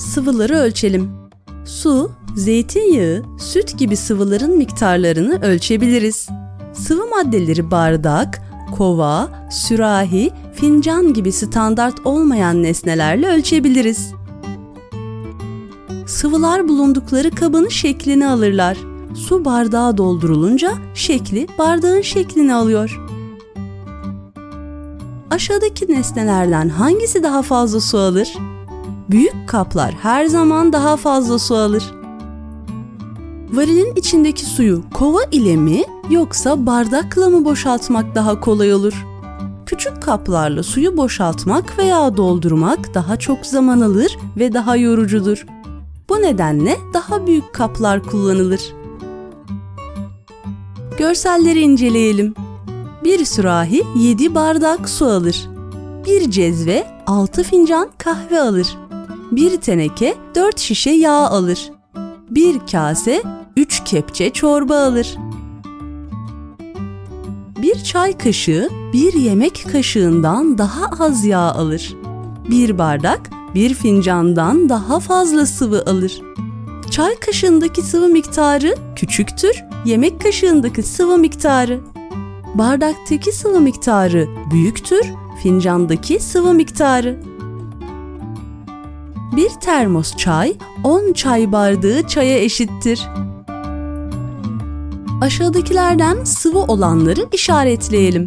sıvıları ölçelim. Su, zeytinyağı, süt gibi sıvıların miktarlarını ölçebiliriz. Sıvı maddeleri bardak, kova, sürahi, fincan gibi standart olmayan nesnelerle ölçebiliriz. Sıvılar bulundukları kabın şeklini alırlar. Su bardağa doldurulunca şekli bardağın şeklini alıyor. Aşağıdaki nesnelerden hangisi daha fazla su alır? Büyük kaplar her zaman daha fazla su alır. Varilin içindeki suyu kova ile mi yoksa bardakla mı boşaltmak daha kolay olur? Küçük kaplarla suyu boşaltmak veya doldurmak daha çok zaman alır ve daha yorucudur. Bu nedenle daha büyük kaplar kullanılır. Görselleri inceleyelim. Bir sürahi 7 bardak su alır. Bir cezve 6 fincan kahve alır. Bir teneke 4 şişe yağ alır. Bir kase 3 kepçe çorba alır. Bir çay kaşığı bir yemek kaşığından daha az yağ alır. Bir bardak bir fincandan daha fazla sıvı alır. Çay kaşığındaki sıvı miktarı küçüktür, yemek kaşığındaki sıvı miktarı. Bardaktaki sıvı miktarı büyüktür, fincandaki sıvı miktarı. Bir termos çay 10 çay bardağı çaya eşittir. Aşağıdakilerden sıvı olanları işaretleyelim.